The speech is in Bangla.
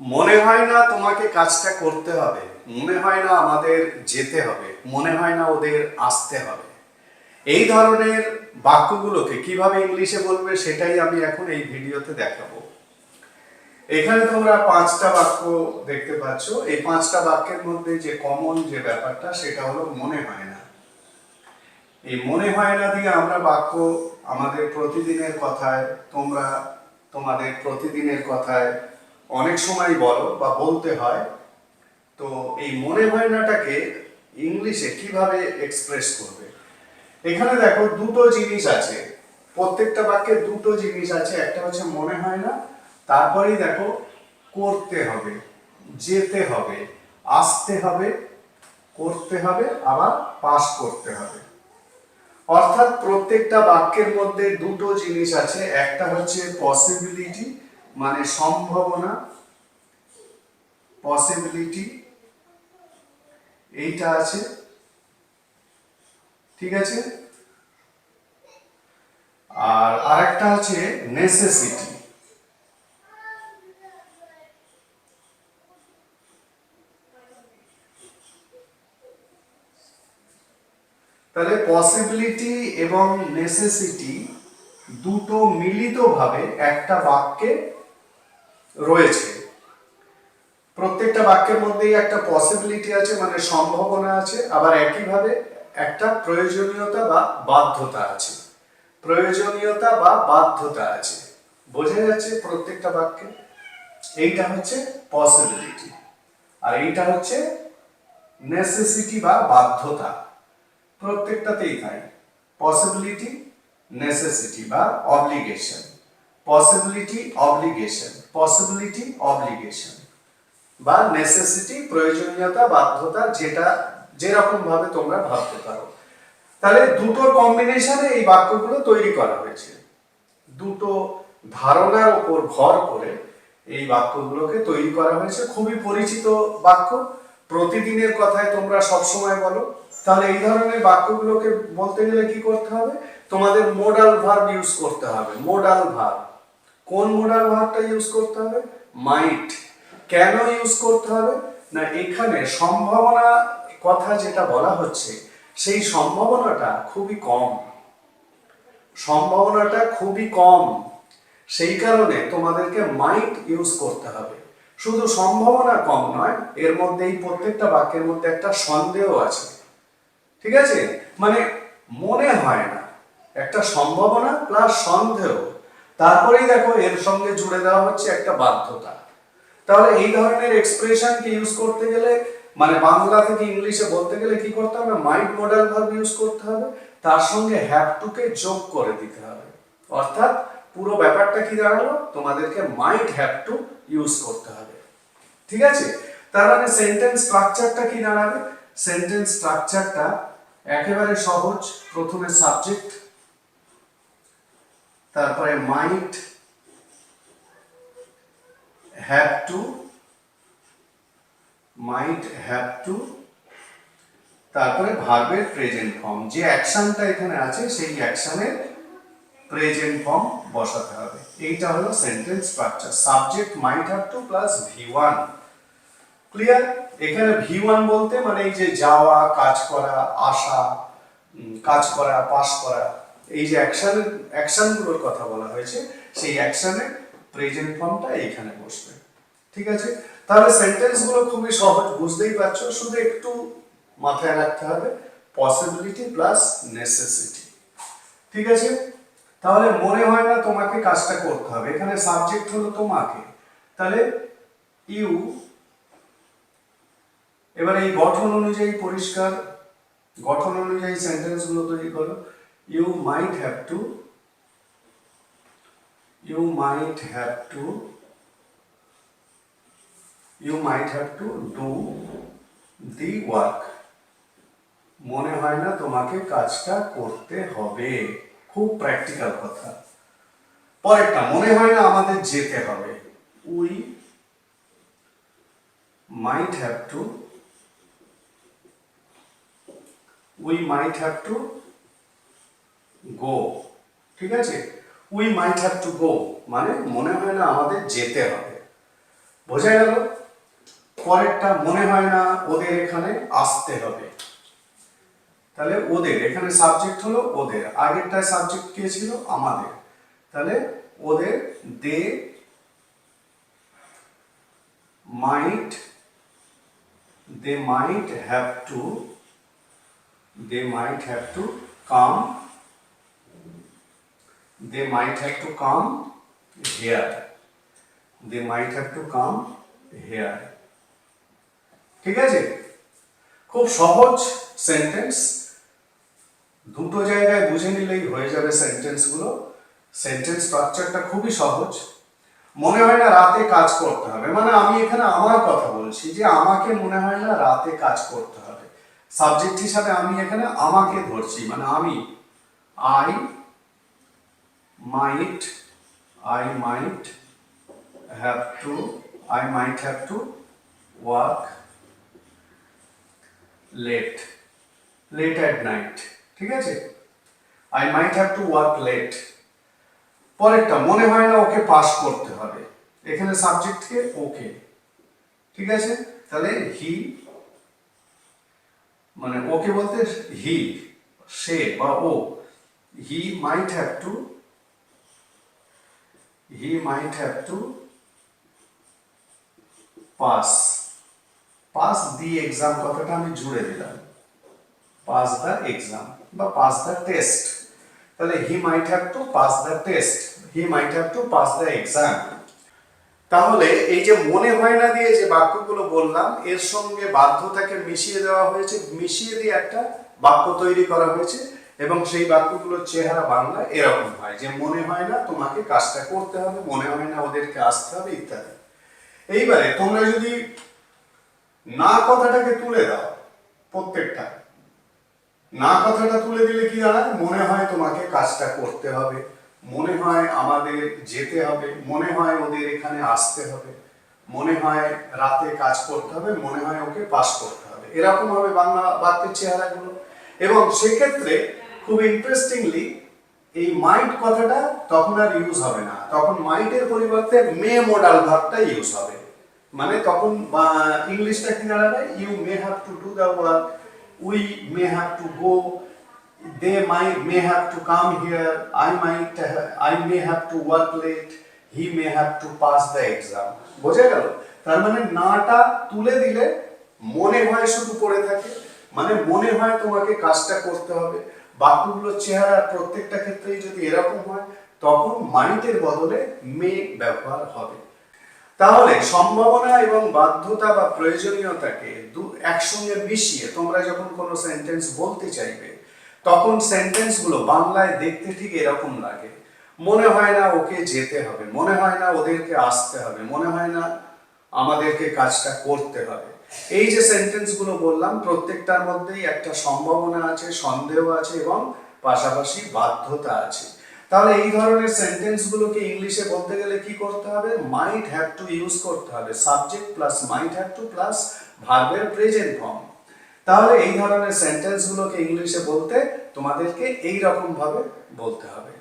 মনে হয় না তোমাকে কাজটা করতে হবে। মনে হয় না আমাদের যেতে হবে। মনে হয় না ওদের আসতে হবে। এই ধরনের বাক্যগুলোকে কীভাবে ইংলিশে বলবে সেটাই আমি এখন এই ভিডিওতে দেখাবো। এখানে তোমরা পাঁচটা বাক্য দেখতে পাচ্ছ। এই পাঁচটা বাক্যের মধ্যে যে কমন যে ব্যাপারটা, সেটা হলো মনে হয় না। এই মনে হয় না দিয়ে আমরা বাক্য আমাদের প্রতিদিনের কথায়, তোমরা তোমাদের প্রতিদিনের কথায় অনেক সময় বলো বা বলতে হয়, তো এই মনে হয় নাটাকে ইংলিশে কীভাবে এক্সপ্রেস করবে? এখানে দেখো দুটো জিনিস আছে, প্রত্যেকটা বাক্যে দুটো জিনিস আছে, একটা হচ্ছে মনে হয় না তারপরেই দেখো করতে হবে, যেতে হবে, আসতে হবে, করতে হবে, আবার পাস করতে হবে। অর্থাৎ প্রত্যেকটা বাক্যের মধ্যে দুটো জিনিস আছে, একটা হচ্ছে পসিবিলিটি মানে সম্ভাবনা পসিবিলিটি এইটা আছে। ঠিক আছে? আর আরেকটা আছে নেসেসিটি তাহলে পসিবিলিটি এবং নেসেসিটি দুটো মিলিতভাবে একটা বাক্যে রয়েছে। প্রত্যেকটা বাক্যের মধ্যেই একটা পসিবিলিটি আছে মানে সম্ভাবনা আছে, আবার একইভাবে একটা প্রয়োজনীয়তা বা বাধ্যতা আছে। প্রয়োজনীয়তা বা বাধ্যতা আছে। বোঝা যাচ্ছে প্রত্যেকটা বাক্যে? এইটা হচ্ছে পসিবিলিটি আর এইটা হচ্ছে নেসেসিটি বা বাধ্যতা। প্রত্যেকটাতেই তাই। পসিবিলিটি নেসেসিটি বা obligation possibility obligation possibility obligation বা নেসেসিটি প্রয়োজনীয়তা, বাধ্যতা, যেটা যেরকম ভাবে তোমরা ভাবতে পারো। তাহলে দুটোর কম্বিনেশনে এই বাক্যগুলো তৈরি করা হয়েছে। দুটো ধারণার উপর ভর করে এই বাক্যগুলোকে তৈরি করা হয়েছে। খুবই পরিচিত বাক্য। প্রতিদিনের কথায় তোমরা সব সময় বলো। তাহলে এই ধরনের বাক্যগুলোকে বলতে গেলে কি করতে হবে? তোমাদের মোডাল ভার্ব ইউজ করতে হবে। মোডাল ভার্ব কোন মোডাল ভার্বটা ইউজ করতে হবে? মাইট কেন ইউজ করতে হবে? না, এখানে সম্ভাবনা কথা যেটা বলা হচ্ছে, সেই সম্ভাবনাটা খুবই কম। সম্ভাবনাটা খুবই কম। সেই কারণে তোমাদেরকে মাইট ইউজ করতে হবে। শুধু সম্ভাবনা কম নয়, এর মধ্যে এই প্রত্যেকটা বাক্যের মধ্যে একটা সন্দেহ আছে। ঠিক আছে? মানে মনে হয় না। একটা সম্ভাবনা প্লাস সন্দেহ। তারপরেই দেখো এর সঙ্গে জুড়ে দেওয়া হচ্ছে একটা বাধ্যতা। তাহলে এই ধরনের এক্সপ্রেশনকে ইউজ করতে গেলে মানে বাংলা থেকে ইংলিশে বলতে গেলে কি করতে হবে? মাইন্ড মডেল ভার্ব ইউজ করতে হবে। তার সঙ্গে হ্যাভ টুকে যোগ করে দিতে হবে। অর্থাৎ পুরো ব্যাপারটা কি দাঁড়াল? তোমাদেরকে মাইট হ্যাভ টু ইউজ করতে হবে। ঠিক আছে? তার মানে সেন্টেন্স স্ট্রাকচারটা কি দাঁড়াবে? সেন্টেন্স স্ট্রাকচারটা একেবারে সহজ, প্রথমে সাবজেক্ট তারপরে might have to might have to তারপরে ভার্বের প্রেজেন্ট ফর্ম যে অ্যাকশনটা এখানে আছে, সেই অ্যাকশনের প্রেজেন্ট ফর্ম বসাতে হবে। এইটা হলো sentence structure subject might have to plus V one clear এখানে ভি ওয়ান বলতে মানে এই যে যাওয়া, কাজ করা, আসা কাজ করা পাস করা। এই যে অ্যাকশন অ্যাকশনগুলোর কথা বলা হয়েছে, সেই অ্যাকশনের প্রেজেন্ট ফর্মটা এখানে বসবে। ঠিক আছে? তাহলে সেন্টেন্সগুলো খুবই সহজ, বুঝতেই পারছ? শুধু একটু মাথায় রাখতে হবে পসিবিলিটি প্লাস নেসেসিটি ঠিক আছে? তাহলে মনে হয় না তোমাকে কাজটা করতে হবে। এখানে সাবজেক্ট হলো তোমাকে। তাহলে ইউ এবার এই গঠন অনুযায়ী পরিষ্কার, গঠন অনুযায়ী সেন্টেন্সগুলো তৈরি করো। You might have to you might have to you might have to do the work মনে হয় না তোমাকে কাজটা করতে হবে। খুব প্র্যাকটিক্যাল কথা। পরেরটা, মনে হয় না আমাদের যেতে হবে। We might have to, we might have to go, ঠিক আছে? We might have to go মানে মনে হয় না আমাদের যেতে হবে। বোঝা গেল? পরেরটা মনে হয় না ওদের এখানে আসতে হবে। তাহলে ওদের, এখানে সাবজেক্ট হলো ওদের আগেরটায় সাবজেক্ট কে ছিল? আমাদের। তাহলে ওদের they might they might have to they might have to come they might have to come here. They might have to come here. ঠিক আছে? খুব সহজ সেন্টেন্স দুটো জায়গায় বুঝে নিলেই হয়ে যাবে সেন্টেন্সগুলো সেন্টেন্স স্ট্রাকচারটা খুবই সহজ। মনে হয় না রাতে কাজ করতে হবে। মানে আমি এখানে আমার কথা বলছি যে আমাকে মনে হয় না রাতে কাজ করতে হবে। সাবজেক্ট হিসাবে আমি এখানে আমাকে ধরছি। মানে আমি I might I might have to I might have to work late late at night ঠিক আছে I might have to work late পরেরটা মনে হয় না ওকে পাস করতে হবে এখানে সাবজেক্ট সাবজেক্টকে ওকে ঠিক আছে তাহলে হি মানে ওকে বলতে হি সে বা ও he might have to he might have to pass pass the exam কথাটা আমি জুড়ে দিলাম pass the exam বা pass the test তাহলে he might have to pass the test he might have to pass the exam তাহলে এই যে মনে হয় না দিয়ে যে বাক্যগুলো বললাম এর সঙ্গে বাধ্যতাকে মিশিয়ে দেওয়া হয়েছে মিশিয়ে দিয়ে একটা বাক্য তৈরি করা হয়েছে এবং সেই বাক্যগুলোর চেহারা বাংলা এরকম হয় যে মনে হয় না তোমাকে কাজটা করতে হবে, মনে হয় না ওদেরকে আসতে হবে, ইত্যাদি। এইবারে তোমরা যদি না কথাটাকে তুলে দাও প্রত্যেকটা, না কথাটা তুলে দিলে কি দাঁড়ায়? মনে হয় তোমাকে কাজটা করতে হবে, মনে হয় আমাদের যেতে হবে, মনে হয় ওদের এখানে আসতে হবে, মনে হয় রাতে কাজ করতে হবে, মনে হয় ওকে পাস করতে হবে। এরকম হবে বাংলা বাক্যের চেহারাগুলো। এবং সেক্ষেত্রে খুব ইন্টারেস্টিংলি এই মাইট কথাটা তখন আর ইউজ হবে না। তখন মাইটের পরিবর্তে মে মডাল ভাবটা ইউজ হবে। মানে তখন ইংলিশটা কি দাঁড়াবে you may have to do the work we may have to go they my may have to come here I might I may have to work late he may have to pass the exam বোঝা গেল? তার মানে নাটা তুলে দিলে মনে হয় শুধু পড়ে থাকে মানে মনে হয় তোমাকে কাজটা করতে হবে। বাক্যগুলোর চেহারা প্রত্যেকটা ক্ষেত্রেই যদি এরকম হয়, তখন মাইন্ডের বদলে মে ব্যবহার হবে। তাহলে সম্ভাবনা এবং বাধ্যতা বা প্রয়োজনীয়তাকে দু একসঙ্গে মিশিয়ে তোমরা যখন কোনো সেন্টেন্স বলতে চাইবে, তখন সেন্টেন্সগুলো বাংলায় দেখতে ঠিক এরকম লাগে। মনে হয় না ওকে যেতে হবে, মনে হয় না ওদেরকে আসতে হবে, মনে হয় না আমাদেরকে কাজটা করতে হবে। এই যে সেন্টেন্সগুলো বললাম, প্রত্যেকটার মধ্যেই একটা সম্ভাবনা আছে, সন্দেহ আছে এবং পাশাপাশি বাধ্যতা আছে। তাহলে এই ধরনের সেন্টেন্সগুলোকে ইংলিশে বলতে গেলে কি করতে হবে? মাইট হ্যাভ টু ইউজ করতে হবে। Subject plus might have to plus ভার্বের প্রেজেন্ট ফর্ম তাহলে এই ধরনের সেন্টেন্সগুলোকে ইংলিশে বলতে তোমাদেরকে এই রকম ভাবে বলতে হবে।